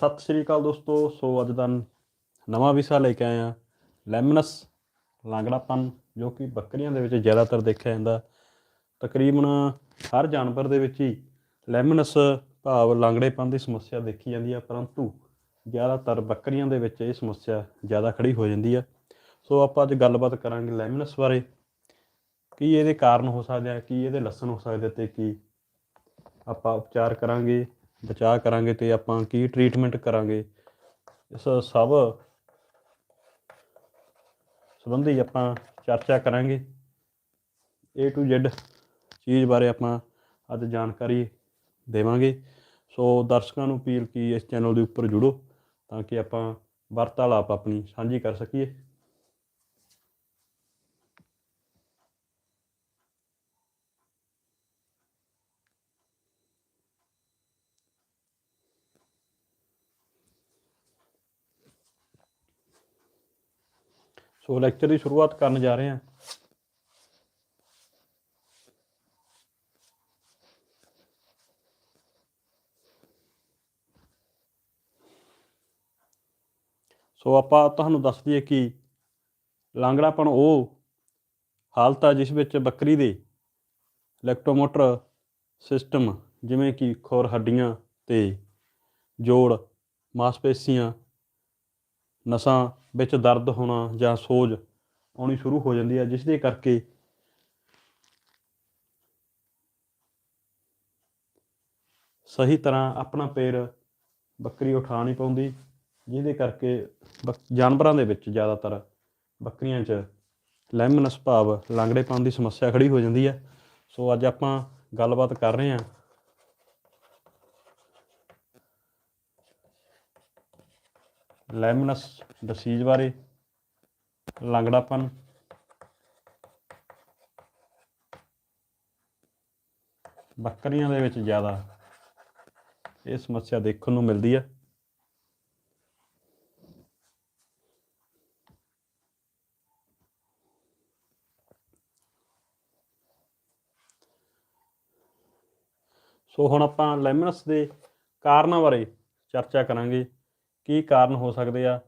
ਸਤਿ ਸ਼੍ਰੀ ਅਕਾਲ ਦੋਸਤੋ, ਸੋ ਅੱਜ ਦਾ ਨਵਾਂ ਵਿਸ਼ਾ ਲੈ ਕੇ ਆਏ ਆ ਲੈਮਨਸ ਲਾਂਗੜਾਪਨ, ਜੋ ਕਿ ਬੱਕਰੀਆਂ ਦੇ ਵਿੱਚ ਜ਼ਿਆਦਾਤਰ ਦੇਖਿਆ ਜਾਂਦਾ। ਤਕਰੀਬਨ ਹਰ ਜਾਨਵਰ ਦੇ ਵਿੱਚ ਹੀ ਲੈਮਨਸ ਭਾਵ ਲਾਂਗੜੇਪਨ ਦੀ ਸਮੱਸਿਆ ਦੇਖੀ ਜਾਂਦੀ ਹੈ ਪਰੰਤੂ ਜ਼ਿਆਦਾਤਰ ਬੱਕਰੀਆਂ ਦੇ ਵਿੱਚ ਇਹ ਸਮੱਸਿਆ ਜ਼ਿਆਦਾ ਖੜੀ ਹੋ ਜਾਂਦੀ ਹੈ ਸੋ ਆਪਾਂ ਅੱਜ ਗੱਲਬਾਤ ਕਰਾਂਗੇ ਲੈਮਨਸ ਬਾਰੇ, ਕੀ ਇਹਦੇ ਕਾਰਨ ਹੋ ਸਕਦੇ ਆ, ਕੀ ਇਹਦੇ ਲੱਛਣ ਹੋ ਸਕਦੇ ਤੇ ਕੀ ਆਪਾਂ ਉਪਚਾਰ ਕਰਾਂਗੇ। ਬਚਾਅ ਕਰਾਂਗੇ ਤੇ ਆਪਾਂ ਕੀ ਟ੍ਰੀਟਮੈਂਟ ਕਰਾਂਗੇ। ਇਸ ਸਭ ਸੰਬੰਧੀ ਆਪਾਂ ਚਰਚਾ ਕਰਾਂਗੇ। A to Z ਚੀਜ਼ ਬਾਰੇ ਆਪਾਂ ਅੱਜ ਜਾਣਕਾਰੀ ਦੇਵਾਂਗੇ। ਸੋ ਦਰਸ਼ਕਾਂ ਨੂੰ ਅਪੀਲ ਕੀ ਇਸ ਚੈਨਲ ਦੇ ਉੱਪਰ ਜੁੜੋ ਤਾਂ ਕਿ ਆਪਾਂ ਵਾਰਤਾਲਾਪ ਆਪਣੀ ਸਾਂਝੀ ਕਰ ਸਕੀਏ। ਸੋ ਲੈਕਚਰ ਦੀ ਸ਼ੁਰੂਆਤ ਕਰਨ ਜਾ ਰਹੇ ਹਾਂ। ਸੋ ਆਪਾਂ ਤੁਹਾਨੂੰ ਦੱਸ ਦਈਏ ਕਿ ਲਾਂਗੜਾਪਣ ਉਹ ਹਾਲਤ ਆ ਜਿਸ ਵਿੱਚ ਬੱਕਰੀ ਦੇ ਇਲੈਕਟ੍ਰੋਮੋਟਰ ਸਿਸਟਮ ਜਿਵੇਂ ਕਿ ਖੋਰ ਹੱਡੀਆਂ ਤੇ ਜੋੜ, ਮਾਸਪੇਸ਼ੀਆਂ ਨਸਾਂ ਵਿੱਚ ਦਰਦ ਹੋਣਾ ਜਾਂ ਸੋਜ ਆਉਣੀ ਸ਼ੁਰੂ ਹੋ ਜਾਂਦੀ ਹੈ ਜਿਸ ਦੇ ਕਰਕੇ ਸਹੀ ਤਰ੍ਹਾਂ ਆਪਣਾ ਪੈਰ ਬੱਕਰੀ ਉਠਾ ਨਹੀਂ ਪਾਉਂਦੀ, ਜਿਹਦੇ ਕਰਕੇ ਬਕ- ਜਾਨਵਰਾਂ ਦੇ ਵਿੱਚ ਜ਼ਿਆਦਾਤਰ ਬੱਕਰੀਆਂ 'ਚ ਲੈਮਨਸ ਭਾਵ ਲਾਂਗੜੇਪਨ ਦੀ ਸਮੱਸਿਆ ਖੜੀ ਹੋ ਜਾਂਦੀ ਹੈ। ਸੋ ਅੱਜ ਆਪਾਂ ਗੱਲਬਾਤ ਕਰ ਰਹੇ ਹਾਂ ਲੈਮਨਸ ਡਿਸੀਜ਼ ਬਾਰੇ, ਲੰਗੜਾਪਨ। ਬੱਕਰੀਆਂ ਦੇ ਵਿੱਚ ਜ਼ਿਆਦਾ ਇਹ ਸਮੱਸਿਆ ਦੇਖਣ ਨੂੰ ਮਿਲਦੀ ਹੈ ਸੋ ਹੁਣ ਆਪਾਂ ਲੈਮਨਸ ਦੇ ਕਾਰਨਾਂ ਬਾਰੇ ਚਰਚਾ ਕਰਾਂਗੇ। ਕੀ ਕਾਰਨ ਹੋ ਸਕਦੇ ਆ?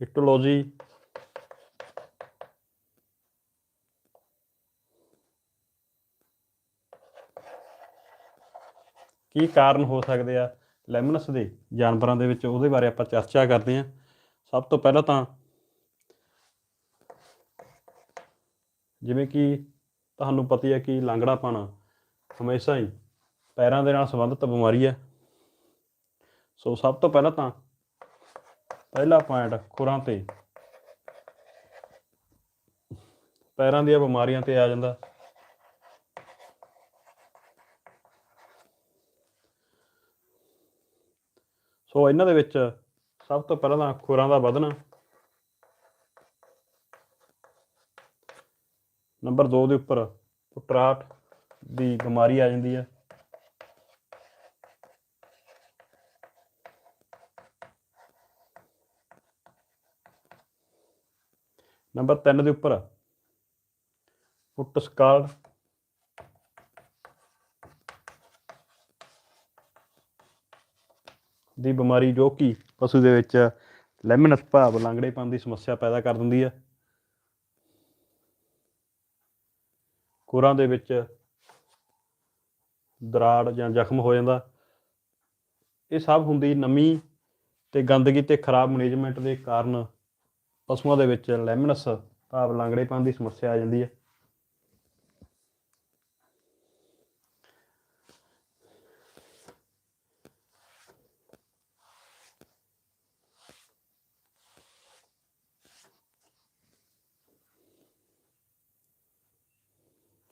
ਹਿਸਟੋਲੋਜੀ। ਕੀ ਕਾਰਨ ਹੋ ਸਕਦੇ ਆ? ਲੈਮਨਸ ਦੇ ਜਾਨਵਰਾਂ ਦੇ ਵਿੱਚ ਉਹਦੇ ਬਾਰੇ ਆਪਾਂ ਚਰਚਾ ਕਰਦੇ ਹਾਂ। ਸਭ ਤੋਂ ਪਹਿਲਾਂ ਤਾਂ ਜਿਵੇਂ ਕਿ ਤੁਹਾਨੂੰ ਪਤਾ ਹੀ ਹੈ ਕਿ ਲਾਂਗੜਾਪਣ ਹਮੇਸ਼ਾ ਹੀ ਪੈਰਾਂ ਦੇ ਨਾਲ ਸੰਬੰਧਿਤ ਬਿਮਾਰੀ ਹੈ। ਸੋ ਸਭ ਤੋਂ ਪਹਿਲਾਂ ਤਾਂ ਪਹਿਲਾ ਪੁਆਇੰਟ ਖੁਰਾਂ ਤੇ ਪੈਰਾਂ ਦੀਆਂ ਬਿਮਾਰੀਆਂ ਤੇ ਆ ਜਾਂਦਾ। ਸੋ ਇਹਨਾਂ ਦੇ ਵਿੱਚ ਸਭ ਤੋਂ ਪਹਿਲਾਂ ਤਾਂ ਖੁਰਾਂ ਦਾ ਵਧਣਾ ਨੰਬਰ 2 ਦੇ ਉੱਪਰ ਪੁਟਰਾਟ ਦੀ ਬਿਮਾਰੀ ਆ ਜਾਂਦੀ ਹੈ। ਨੰਬਰ 3 ਦੇ ਉੱਪਰ ਪੁੱਟਸਕਾਲ। ਦੀ ਬਿਮਾਰੀ ਜੋ ਕਿ ਪਸ਼ੂ ਦੇ ਵਿੱਚ ਲੈਮਨਸ ਭਾਵ ਲਾਂਗੜੇਪਨ ਦੀ ਸਮੱਸਿਆ ਪੈਦਾ ਕਰ ਦਿੰਦੀ ਹੈ। ਖੁਰਾਂ ਦੇ ਵਿੱਚ ਦਰਾੜ ਜਾਂ ਜ਼ਖਮ ਹੋ ਜਾਂਦਾ। ਇਹ ਸਭ ਹੁੰਦੀ ਨਮੀ ਤੇ ਗੰਦਗੀ ਤੇ ਖਰਾਬ ਮੈਨੇਜਮੈਂਟ ਦੇ ਕਾਰਨ ਪਸ਼ੂਆਂ ਦੇ ਵਿੱਚ ਲੈਮਨਸ, ਭਾਵ ਲਾਂਗੜੇਪਨ ਦੀ ਸਮੱਸਿਆ ਆ ਜਾਂਦੀ ਹੈ।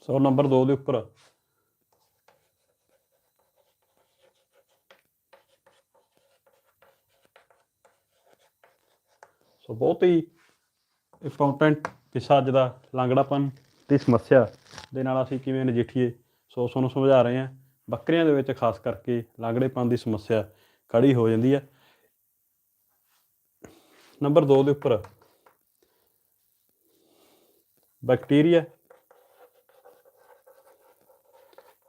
ਸੋ ਨੰਬਰ 2 ਦੇ ਉੱਪਰ। ਸੋ ਬਹੁਤ ਹੀ ਇੰਪੋਰਟੈਂਟ ਵਿਸ਼ਾ ਅੱਜ ਦਾ ਲਾਂਗੜਾਪਨ ਦੀ ਸਮੱਸਿਆ ਦੇ ਨਾਲ ਅਸੀਂ ਕਿਵੇਂ ਨਜਿੱਠੀਏ, ਸੋ ਤੁਹਾਨੂੰ ਸਮਝਾ ਰਹੇ ਹਾਂ। ਬੱਕਰੀਆਂ ਦੇ ਵਿੱਚ ਖਾਸ ਕਰਕੇ ਲਾਂਗੜੇਪਨ ਦੀ ਸਮੱਸਿਆ ਖੜੀ ਹੋ ਜਾਂਦੀ ਹੈ। ਨੰਬਰ 2 ਦੇ ਉੱਪਰ। ਬੈਕਟੀਰੀਆ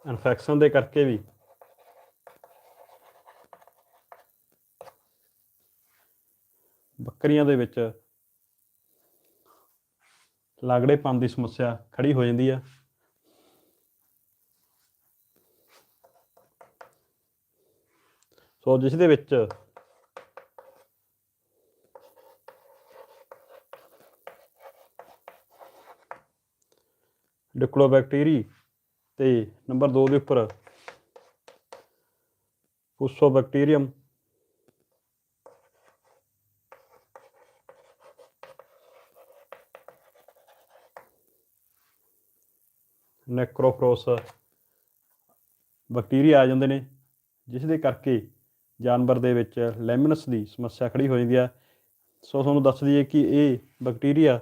ਇਨਫੈਕਸ਼ਨ ਦੇ ਕਰਕੇ ਵੀ। ਬੱਕਰੀਆਂ ਦੇ ਵਿੱਚ ਲਾਗੜੇ ਲਾਗੜੇਪਨ ਦੀ ਸਮੱਸਿਆ ਖੜੀ ਹੋ ਜਾਂਦੀ ਆ। ਸੋ ਜਿਸ ਦੇ ਵਿੱਚ ਡਿਕਲੋਬੈਕਟੀਰੀ ਤੇ ਨੰਬਰ 2 ਦੇ ਉੱਪਰ। ਪੁਸੋ ਬੈਕਟੀਰੀਅਮ ਨੈਕਰੋਫਰੋਸ ਬੈਕਟੀਰੀਆ ਆ ਜਾਂਦੇ ਨੇ ਜਿਸ ਦੇ ਕਰਕੇ ਜਾਨਵਰ ਦੇ ਵਿੱਚ ਲੈਮਨਸ ਦੀ ਸਮੱਸਿਆ ਖੜੀ ਹੋ ਜਾਂਦੀ ਆ ਸੋ ਤੁਹਾਨੂੰ ਦੱਸ ਦਈਏ ਕਿ ਇਹ ਬੈਕਟੀਰੀਆ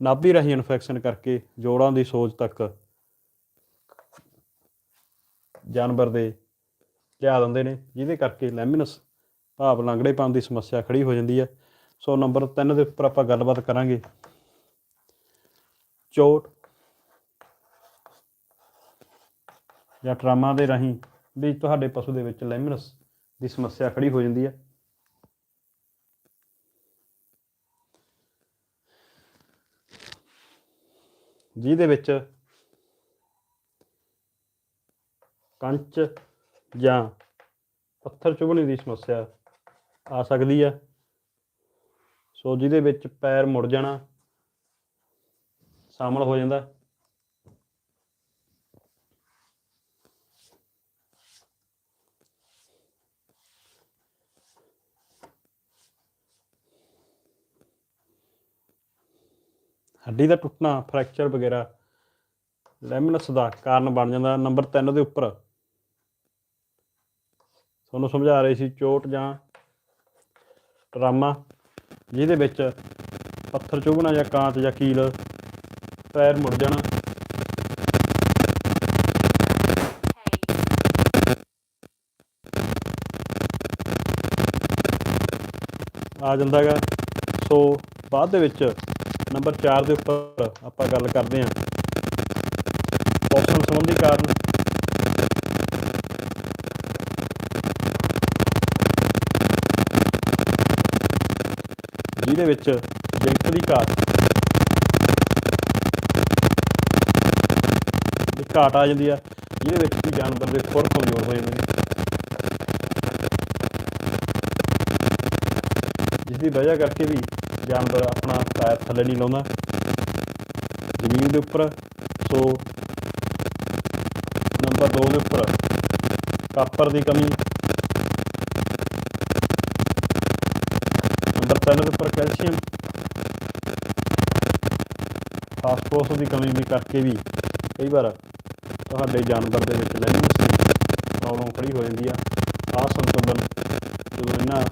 ਨਾਭੀ ਰਾਹੀਂ ਇਨਫੈਕਸ਼ਨ ਕਰਕੇ ਜੋੜਾਂ ਦੀ ਸੋਜ ਤੱਕ ਜਾਨਵਰ ਦੇ ਲਿਆ ਦਿੰਦੇ ਨੇ, ਜਿਹਦੇ ਕਰਕੇ ਲੈਮਨਸ ਭਾਵ ਲੰਗੜੇਪਨ ਦੀ ਸਮੱਸਿਆ ਖੜੀ ਹੋ ਜਾਂਦੀ ਹੈ। ਸੋ ਨੰਬਰ 3 ਦੇ ਉੱਪਰ ਆਪਾਂ ਗੱਲਬਾਤ ਕਰਾਂਗੇ। ਚੋਟ ਜਾਂ ਟਰਾਮਾ ਦੇ ਰਾਹੀਂ ਵੀ ਤੁਹਾਡੇ ਪਸ਼ੂ ਦੇ ਵਿੱਚ ਲੈਮਨਸ ਦੀ ਸਮੱਸਿਆ ਖੜੀ ਹੋ ਜਾਂਦੀ ਹੈ। ਜਿਹਦੇ ਵਿੱਚ ਕੰਚ ਜਾਂ ਪੱਥਰ ਚੁਭਣੇ ਦੀ ਸਮੱਸਿਆ ਆ ਸਕਦੀ ਹੈ ਸੋ ਜਿਹਦੇ ਵਿੱਚ ਪੈਰ ਮੁੜ ਜਾਣਾ ਸ਼ਾਮਲ ਹੋ ਜਾਂਦਾ। ਹੱਡੀ ਦਾ ਟੁੱਟਣਾ, ਫ੍ਰੈਕਚਰ ਵਗੈਰਾ, ਲੈਮਨਸ ਦਾ ਕਾਰਨ ਬਣ ਜਾਂਦਾ। ਨੰਬਰ 3 ਦੇ ਉੱਪਰ ਤੁਹਾਨੂੰ ਸਮਝਾ ਰਹੇ ਸੀ ਚੋਟ ਜਾਂ ਟਰਾਮਾ ਜਿਹਦੇ ਵਿੱਚ ਪੱਥਰ ਚੁਭਣਾ ਜਾਂ ਕਾਂਚ ਜਾਂ ਕੀਲ ਪੈਰ ਮੁੜ ਜਾਣਾ। ਆ ਜਾਂਦਾ ਹੈਗਾ ਸੋ ਬਾਅਦ ਦੇ ਵਿੱਚ ਨੰਬਰ 4 ਦੇ ਉੱਪਰ ਆਪਾਂ ਗੱਲ ਕਰਦੇ ਹਾਂ। ਪੋਸ਼ਣ ਸੰਬੰਧੀ ਕਾਰਨ ਜਿਹਦੇ ਵਿੱਚ ਜਿੰਕ ਦੀ ਘਾਟ ਦੀ ਘਾਟ ਆ ਜਾਂਦੀ ਆ ਜਿਹਦੇ ਵਿੱਚ ਵੀ ਜਾਨਵਰ ਦੇ ਖੁਰ ਕਮਜ਼ੋਰ ਹੋ ਜਾਂਦੇ ਨੇ। ਜਿਸ ਦੀ ਵਜ੍ਹਾ ਕਰਕੇ ਵੀ ਜਾਨਵਰ ਆਪਣਾ ਪੈਰ ਥੱਲੇ ਨਹੀਂ ਲਾਉਂਦਾ। ਜ਼ਮੀਨ ਦੇ ਉੱਪਰ, ਸੋ ਨੰਬਰ 2 ਦੇ ਉੱਪਰ ਕਾਪਰ ਦੀ ਕਮੀ ਨੰਬਰ 3 ਦੇ ਉੱਪਰ ਕੈਲਸ਼ੀਅਮ। ਫਾਸਫੋਰਸ ਦੀ ਕਮੀ ਵੀ ਕਰਕੇ ਵੀ ਕਈ ਵਾਰ ਤੁਹਾਡੇ ਜਾਨਵਰ ਦੇ ਵਿੱਚ ਲੈਮਨਸ ਦੀ ਪ੍ਰੋਬਲਮ ਖੜੀ ਹੋ ਜਾਂਦੀ ਆ। ਅਸੰਤੁਲਨ ਜਦੋਂ ਇਹਨਾਂ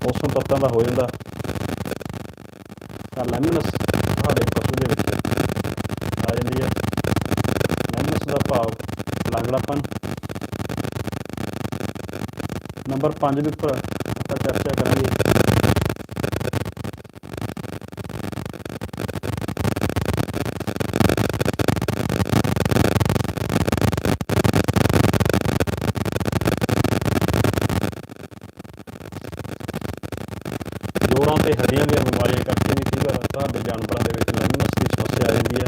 ਪੋਸ਼ਣ ਤੱਤਾਂ ਦਾ ਹੋ ਜਾਂਦਾ, ਤਾਂ ਲੈਮਨਸ ਤੁਹਾਡੇ ਪਸ਼ੂ ਦੇ ਵਿੱਚ ਆ ਜਾਂਦੀ ਹੈ ਲੈਮਨਸ ਦਾ ਭਾਵ ਲੰਗੜਾਪਨ। ਨੰਬਰ 5 ਦੇ ਉੱਪਰ ਆਪਾਂ ਚਰਚਾ ਕਰਾਂਗੇ ਜੋੜਾਂ ਤੇ ਹੱਡੀਆਂ ਦੀਆਂ ਬਿਮਾਰੀਆਂ ਕਰਕੇ ਵੀ ਕਈ ਵਾਰ ਤੁਹਾਡੇ ਜਾਨਵਰਾਂ ਦੇ ਵਿੱਚ ਲੈਮਨਸ ਦੀ ਸਮੱਸਿਆ ਆ ਜਾਂਦੀ ਹੈ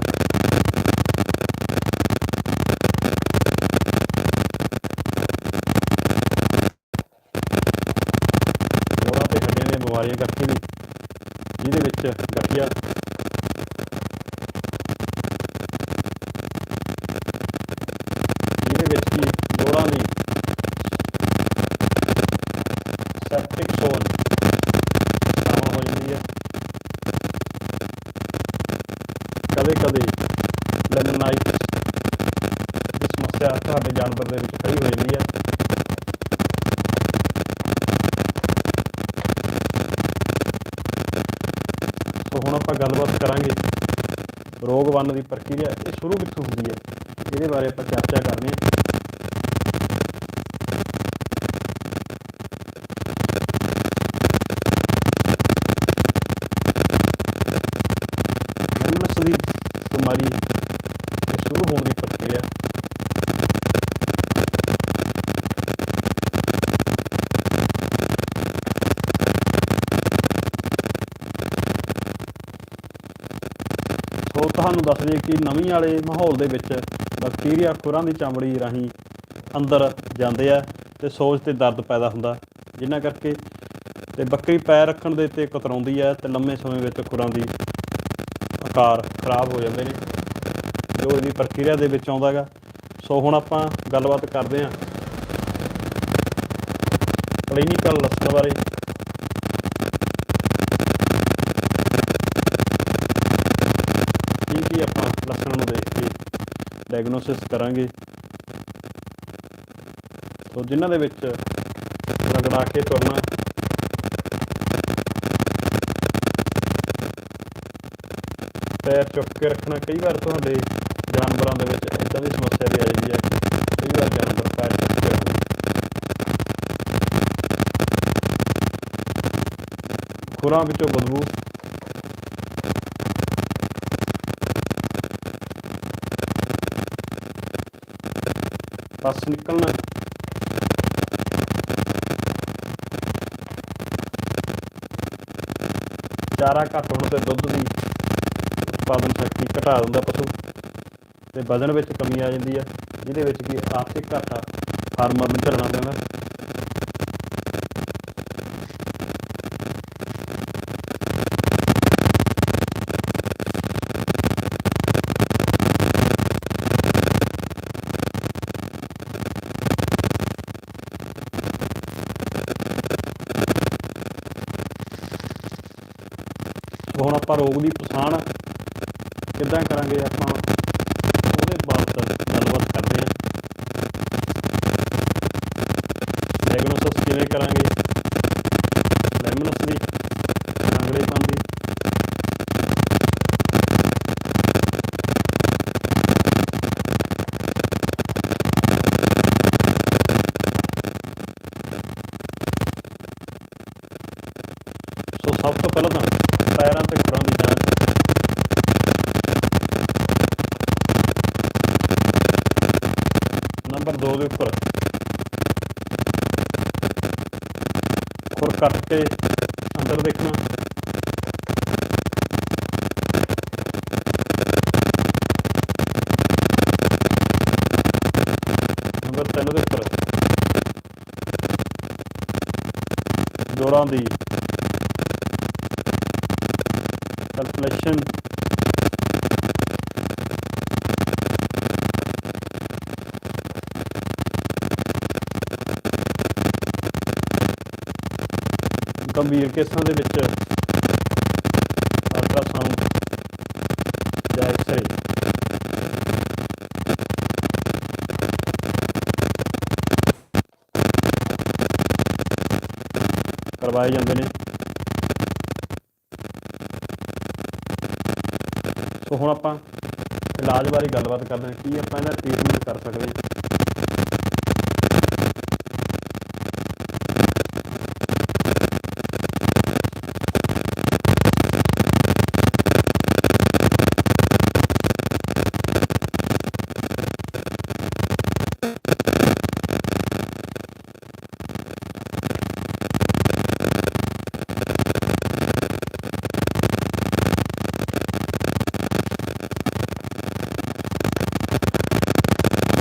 ਜੋੜਾਂ ਤੇ ਹੱਡੀਆਂ ਦੀਆਂ ਬਿਮਾਰੀਆਂ ਕਰਕੇ ਵੀ। ਜਿਹਦੇ ਵਿੱਚ ਗਠੀਆ ਜਿਹਦੇ ਵਿੱਚ ਕੀ ਜੋੜਾਂ ਦੀ ਸੈਪਟਿਕ ਜ਼ੋਨ ਸ਼ਾਮਲ ਹੋ ਜਾਂਦੀ ਹੈ ਕਦੇ ਕਦੇ ਲੈਮਨਾਈਟਿਸ ਦੀ ਸਮੱਸਿਆ ਤੁਹਾਡੇ ਦੇ ਵਿੱਚ ਖੜੀ ਹੋ ਜਾਂਦੀ ਹੈ ਸੋ ਹੁਣ ਆਪਾਂ ਗੱਲਬਾਤ ਕਰਾਂਗੇ ਰੋਗ ਵੰਨ ਦੀ ਪ੍ਰਕਿਰਿਆ, ਇਹ ਸ਼ੁਰੂ ਕਿੱਥੋਂ ਹੁੰਦੀ ਹੈ? ਇਹਦੇ ਬਾਰੇ ਆਪਾਂ ਚਰਚਾ ਕਰਨੀ ਹੈ। ਲੈਮਨਸ ਦੀ ਬਿਮਾਰੀ ਇਹ ਸ਼ੁਰੂ ਹੋਣ ਦੀ ਪ੍ਰਕਿਰਿਆ ਤੁਹਾਨੂੰ ਦੱਸ ਦਈਏ ਕਿ ਨਵੀਂ ਵਾਲੇ ਮਾਹੌਲ ਦੇ ਵਿੱਚ ਬੈਕਟੀਰੀਆ ਖੁਰਾਂ ਦੀ ਚਮੜੀ ਰਾਹੀਂ ਅੰਦਰ ਜਾਂਦੇ ਆ ਤੇ ਸੋਜ ਤੇ ਦਰਦ ਪੈਦਾ ਹੁੰਦਾ। ਜਿਨ੍ਹਾਂ ਕਰਕੇ ਤੇ ਬੱਕਰੀ ਪੈਰ ਰੱਖਣ ਦੇ ਤੇ ਕਤਰਾਉਂਦੀ ਹੈ ਤੇ ਲੰਮੇ ਸਮੇਂ ਵਿੱਚ ਖੁਰਾਂ ਦੀ ਆਕਾਰ ਖਰਾਬ ਹੋ ਜਾਂਦੇ ਨੇ। ਜੋ ਇਹਦੀ ਪ੍ਰਕਿਰਿਆ ਦੇ ਵਿੱਚ ਆਉਂਦਾ ਹੈਗਾ। ਸੋ ਹੁਣ ਆਪਾਂ ਗੱਲਬਾਤ ਕਰਦੇ ਹਾਂ ਕਲੀਨਿਕਲ ਲੱਛਣ ਬਾਰੇ ਕੀ ਕੀ ਆਪਾਂ ਲੱਛਣਾਂ ਨੂੰ ਦੇਖ ਕੇ ਡਾਇਗਨੋਸਿਸ ਕਰਾਂਗੇ। ਸੋ ਜਿਨ੍ਹਾਂ ਦੇ ਵਿੱਚ ਰਗੜਾ ਕੇ ਤੁਰਨਾ, ਪੈਰ ਚੁੱਕ ਕੇ ਰੱਖਣਾ, ਕਈ ਵਾਰ ਤੁਹਾਡੇ ਜਾਨਵਰਾਂ ਦੇ ਵਿੱਚ ਇਦਾਂ ਦੀ ਸਮੱਸਿਆ ਵੀ ਆ ਜਾਂਦੀ ਹੈ। ਕਈ ਵਾਰ ਜਾਨਵਰ ਪੈਰ ਚੁੱਕ ਕੇ ਖੁਰਾਂ ਵਿੱਚੋਂ ਬਦਬੂ ਪਸ ਨਿਕਲਣਾ ਚਾਰਾ ਘੱਟ ਹੋਣ ਤੇ ਦੁੱਧ ਦੀ ਉਤਪਾਦਨ ਸ਼ਕਤੀ ਘਟਾ ਦਿੰਦਾ ਪਸ਼ੂ ਤੇ ਵਜ਼ਨ ਵਿੱਚ ਕਮੀ ਆ ਜਾਂਦੀ ਹੈ ਜਿਹਦੇ ਵਿੱਚ ਕਿ ਆਰਥਿਕ ਘਾਟਾ ਫਾਰਮਰ ਨੂੰ ਝੱਲਣਾ ਪੈਂਦਾ। ਹੁਣ ਆਪਾਂ ਰੋਗ ਦੀ ਪਛਾਣ ਕਿੱਦਾਂ ਕਰਾਂਗੇ ਆਪਾਂ, ਉਹਦੇ ਬਾਬਤ ਗੱਲਬਾਤ ਕਰਦੇ ਹਾਂ। ਡਾਇਗਨੋਸਿਸ ਕਿਵੇਂ ਕਰਾਂਗੇ? ਲੈਮਨਸ ਦੀ ਅੰਗੜੇਪਨ ਦੀ। ਸੋ ਸਭ ਤੋਂ ਪਹਿਲਾਂ ਤਾਂ ਪੈਰਾਂ ਤੇ ਖੁਰਾਂ ਦੀ ਜਾਂਚ ਨੰਬਰ 2 ਦੇ ਉੱਪਰ। ਖੁਰ ਕੱਟ ਕੇ ਅੰਦਰ ਦੇਖਣਾ। ਨੰਬਰ 3 ਦੇ ਉੱਪਰ। ਜੋੜਾਂ ਦੀ। ਕੈਲਕੂਲੇਸ਼ਨ ਗੰਭੀਰ ਕੇਸਾਂ ਦੇ ਵਿੱਚ ਅਲਟਰਾਸਾਊਂਡ ਜਾਂ ਐਕਸ-ਰੇ ਕਰਵਾਏ ਜਾਂਦੇ ਨੇ। ਸੋ ਹੁਣ ਆਪਾਂ ਇਲਾਜ ਬਾਰੇ ਗੱਲਬਾਤ ਕਰਦੇ ਹਾਂ, ਕੀ ਆਪਾਂ ਇਹਦਾ ਟ੍ਰੀਟਮੈਂਟ ਕਰ ਸਕਦੇ ਹਾਂ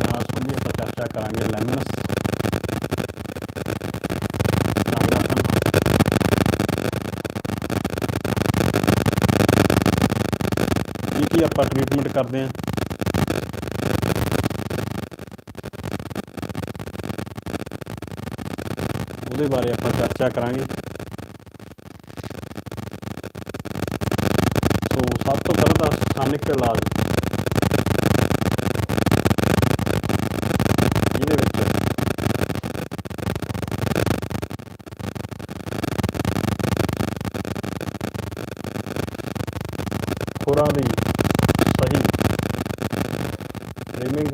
ਨਾਲ ਸੰਬੰਧੀ ਆਪਾਂ ਚਰਚਾ ਕਰਾਂਗੇ ਲੈਮਨਸ ਲਾਂਗੜਾਪਨ ਕੀ ਕੀ ਆਪਾਂ ਟ੍ਰੀਟਮੈਂਟ ਕਰਦੇ ਹਾਂ। ਉਹਦੇ ਬਾਰੇ ਆਪਾਂ ਚਰਚਾ ਕਰਾਂਗੇ। ਸੋ, ਸਭ ਤੋਂ ਪਹਿਲਾਂ ਤਾਂ ਸਥਾਨਿਕ ਇਲਾਜ। ਜਿਹਦੇ ਵਿੱਚ ਖੁਰਾਂ ਦੀ ਸਹੀ ਟ੍ਰਿਮਿੰਗ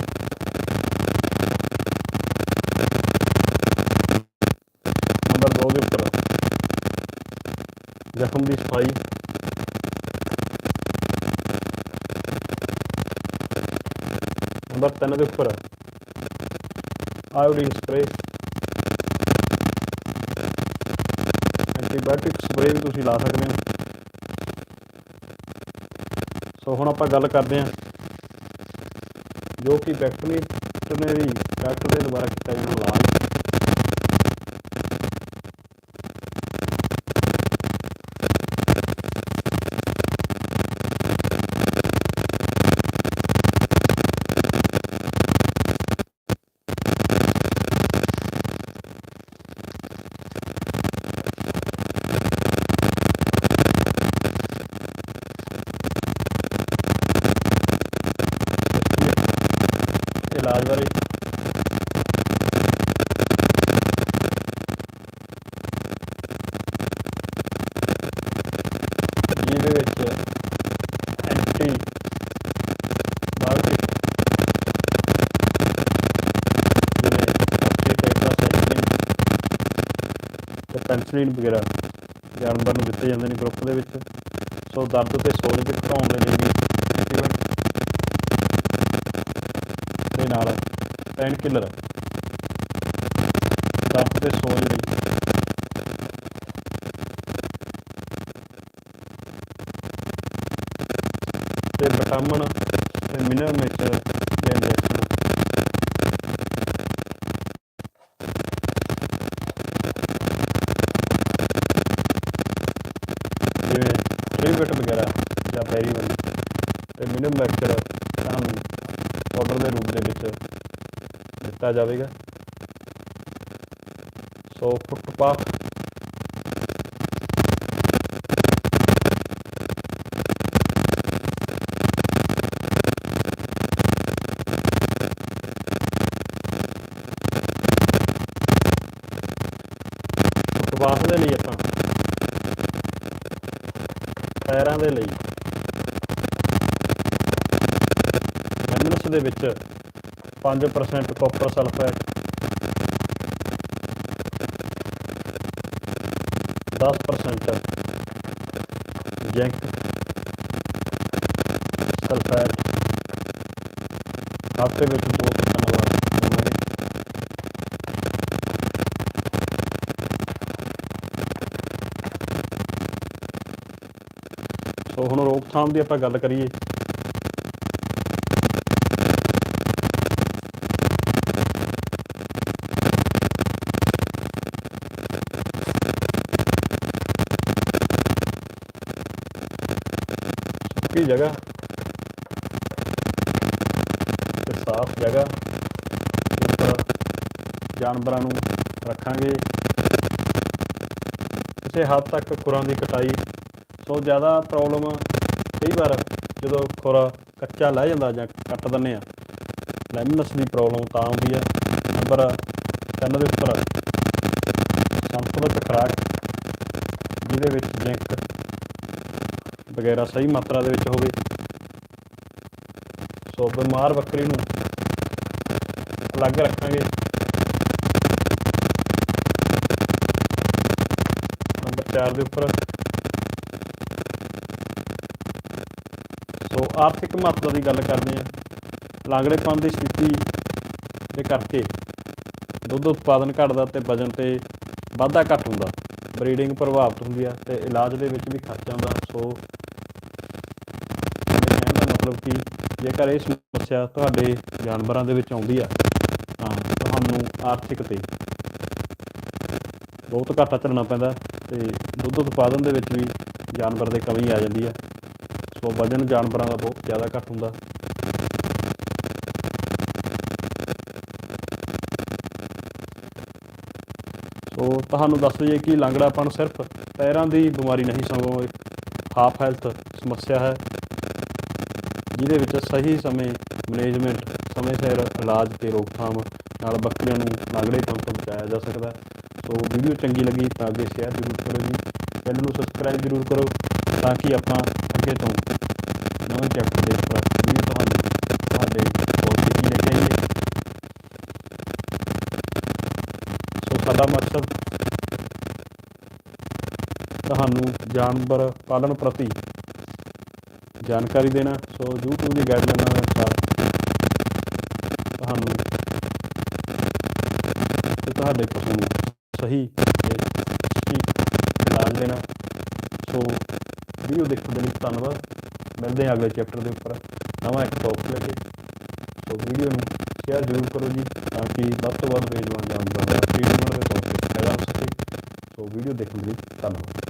ਨੰਬਰ 2 ਦੇ ਉੱਪਰ ਜ਼ਖਮ ਦੀ ਸਫ਼ਾਈ। ਨੰਬਰ 3 ਦੇ ਉੱਪਰ ਆਇਓਡੀਨ ਸਪਰੇ ਐਂਟੀਬਾਇਓਟਿਕ ਸਪਰੇ ਵੀ ਤੁਸੀਂ ਲਾ ਸਕਦੇ ਹੋ। ਸੋ ਹੁਣ ਆਪਾਂ ਗੱਲ ਕਰਦੇ ਹਾਂ ਜੋ ਕਿ ਵੈਟਰਨਰੀ ਡਾਕਟਰ ਦੇ ਦੁਆਰਾ ਕੀਤਾ ਜਾਣਾ ਇਲਾਜ ਬਾਰੇ ਜਿਹਦੇ ਵਿੱਚ ਐਂਟੀ ਬਾਇਓਟਿਕ ਜਿਵੇਂ ਟੈਟਰਾਸਾਈਕਲਿਨ ਤੇ ਪੈਨਸਲੀਨ ਵਗੈਰਾ ਜਾਨਵਰ ਨੂੰ ਦਿੱਤੇ ਜਾਂਦੇ ਨੇ ਗਰੁੱਪ ਦੇ ਵਿੱਚ। ਸੋ ਦਰਦ ਤੇ ਸੋਜ ਦੇ ਘਟਾਉਣ ਦੇ ਲਈ ਵੀ ਦੇ ਨਾਲ ਪੈਨ ਕਿਲਰ ਦਰਦ ਤੇ ਸੋਜ ਲਈ। ਤੇ ਵਿਟਾਮਿਨ ਤੇ ਮਿਨਰਲ ਮਿਕਸਚਰ ਦੇ ਇੰਜੈਕਸ਼ਨ ਜਿਵੇਂ ਟ੍ਰੀਬਿਟ ਵਗੈਰਾ ਜਾਂ ਬੈਰੀਵਨ ਤੇ ਮਿਨਰਲ ਮਿਕਸਚਰ ਤੁਹਾਨੂੰ ਪਾਊਡਰ ਦੇ ਰੂਪ ਦੇ ਵਿੱਚ ਦਿੱਤਾ ਜਾਵੇਗਾ। ਸੋ ਫੁੱਟਪਾਥ ਫੁੱਟਪਾਥ ਦੇ ਲਈ ਆਪਾਂ ਪੈਰਾਂ ਦੇ ਲਈ ਲੈਮਨਸ ਦੇ ਵਿੱਚ 5% ਕਾਪਰ ਸਲਫੇਟ 10% ਜ਼ਿੰਕ ਸਲਫੇਟ ਹਫ਼ਤੇ ਵਿੱਚ ਦੋ ਤਿੰਨ ਵਾਰ ਦਵਾਂਗੇ ਸੋ ਹੁਣ ਰੋਕਥਾਮ ਦੀ ਆਪਾਂ ਗੱਲ ਕਰੀਏ। ਸੁੱਕੀ ਜਗ੍ਹਾ? ਤੇ ਸਾਫ਼ ਜਗ੍ਹਾ। ਉੱਪਰ ਜਾਨਵਰਾਂ ਨੂੰ ਰੱਖਾਂਗੇ। ਕਿਸੇ ਹੱਦ ਤੱਕ ਖੁਰਾਂ ਦੀ ਕਟਾਈ। ਸੋ ਜ਼ਿਆਦਾ ਪ੍ਰੋਬਲਮ ਕਈ ਵਾਰ ਜਦੋਂ ਖੁਰਾ ਕੱਚਾ ਲੈ ਜਾਂਦਾ ਜਾਂ ਕੱਟ ਦਿੰਦੇ ਆ ਲੈਮਨਸ ਦੀ ਪ੍ਰੋਬਲਮ ਤਾਂ ਆਉਂਦੀ ਆ ਨੰਬਰ ਤਿੰਨ ਦੇ ਉੱਪਰ ਸੰਤੁਲਿਤ ਖੁਰਾਕ, ਜਿਹਦੇ ਵਿੱਚ ਜ਼ਿੰਕ ਵਗੈਰਾ ਸਹੀ ਮਾਤਰਾ ਦੇ ਵਿੱਚ ਹੋਵੇ। ਸੋ ਬਿਮਾਰ ਬੱਕਰੀ ਨੂੰ ਅਲੱਗ ਰੱਖਾਂਗੇ। ਨੰਬਰ 4 ਦੇ ਉੱਪਰ। ਸੋ ਆਰਥਿਕ ਮਹੱਤਵ ਦੀ ਗੱਲ ਕਰਦੇ ਹਾਂ ਲਾਂਗੜੇਪਣ ਦੀ ਸਥਿਤੀ ਦੇ ਕਰਕੇ ਦੁੱਧ ਉਤਪਾਦਨ ਘਟਦਾ ਤੇ ਵਜਨ ਤੇ ਵਾਧਾ ਘੱਟ ਹੁੰਦਾ। ਬਰੀਡਿੰਗ ਪ੍ਰਭਾਵਿਤ ਹੁੰਦੀ ਆ ਤੇ ਇਲਾਜ ਦੇ ਵਿੱਚ ਵੀ ਖਰਚਾ ਆਉਂਦਾ। ਸੋ ਮਤਲਬ ਕਿ ਜੇਕਰ ਇਹ ਸਮੱਸਿਆ ਤੁਹਾਡੇ ਜਾਨਵਰਾਂ ਦੇ ਵਿੱਚ ਆਉਂਦੀ ਆ, ਤਾਂ ਤੁਹਾਨੂੰ ਆਰਥਿਕ ਤੇ ਬਹੁਤ ਘਾਟਾ ਝੱਲਣਾ ਪੈਂਦਾ ਤੇ ਦੁੱਧ ਉਤਪਾਦਨ ਦੇ ਵਿੱਚ ਵੀ ਜਾਨਵਰ ਦੇ ਕਮੀ ਆ ਜਾਂਦੀ ਆ। ਸੋ ਵਜਨ ਜਾਨਵਰਾਂ ਦਾ ਬਹੁਤ ਜ਼ਿਆਦਾ ਘੱਟ ਹੁੰਦਾ। ਸੋ ਤੁਹਾਨੂੰ ਦੱਸ ਦਈਏ ਕਿ ਲੰਗੜਾਪਣ ਸਿਰਫ ਪੈਰਾਂ ਦੀ ਬਿਮਾਰੀ ਨਹੀਂ, ਸਗੋਂ ਹਾਫ ਹੈਲਥ ਸਮੱਸਿਆ ਹੈ। ਜਿਹਦੇ ਵਿੱਚ ਸਹੀ ਸਮੇਂ ਮੈਨੇਜਮੈਂਟ ਸਮੇਂ ਸਿਰ ਇਲਾਜ ਤੇ ਰੋਕਥਾਮ ਨਾਲ ਬੱਕਰੀਆਂ ਨੂੰ ਲੰਗੜੇਪਣ ਤੋਂ ਬਚਾਇਆ ਜਾ ਸਕਦਾ ਸੋ ਵੀਡੀਓ ਚੰਗੀ ਲੱਗੀ ਤਾਂ ਅੱਗੇ ਸ਼ੇਅਰ ਜ਼ਰੂਰ ਕਰੋ ਜੀ। ਚੈਨਲ ਨੂੰ ਸਬਸਕ੍ਰਾਈਬ ਜ਼ਰੂਰ ਕਰੋ ਤਾਂ ਕਿ ਆਪਾਂ ਅੱਗੇ ਤੋਂ ਨਵੇਂ ਚੈਪਟਰ ਦੇ ਉੱਪਰ ਵੀਡੀਓ ਤੁਹਾਨੂੰ ਤੁਹਾਡੇ ਕੋਲ ਛੇਤੀ ਲੈ ਕੇ ਆਈਏ ਸੋ ਸਾਡਾ ਮਕਸਦ ਤੁਹਾਨੂੰ ਜਾਨਵਰ ਪਾਲਣ ਪ੍ਰਤੀ ਜਾਣਕਾਰੀ ਦੇਣਾ। ਸੋ YouTube ਦੀ ਗਾਈਡਲਾਈਨਾਂ ਦੇ ਅਨੁਸਾਰ ਤੁਹਾਨੂੰ ਤੇ ਤੁਹਾਡੇ ਪਸ਼ੂ ਨੂੰ ਸਹੀ ਤੇ ਠੀਕ ਇਲਾਜ ਦੇਣਾ। ਸੋ ਵੀਡੀਓ ਦੇਖਣ ਦੇ ਲਈ ਧੰਨਵਾਦ। ਮਿਲਦੇ ਹਾਂ ਅਗਲੇ ਚੈਪਟਰ ਦੇ ਉੱਪਰ। ਨਵਾਂ ਇੱਕ ਟੌਪਿਕ ਲੈ ਕੇ। ਸੋ ਵੀਡੀਓ ਨੂੰ ਸ਼ੇਅਰ ਜ਼ਰੂਰ ਕਰੋ ਜੀ, ਤਾਂ ਕਿ ਵੱਧ ਤੋਂ ਵੱਧ ਬੇਜਵਾਨ ਜਾਣਕਾਰੀ ਟ੍ਰੀਟਮੈਂਟ ਦੇ ਤੌਰ ਤੇ ਫਾਇਦਾ ਹੋ ਸਕੇ। ਸੋ ਵੀਡੀਓ ਦੇਖਣ ਲਈ ਧੰਨਵਾਦ।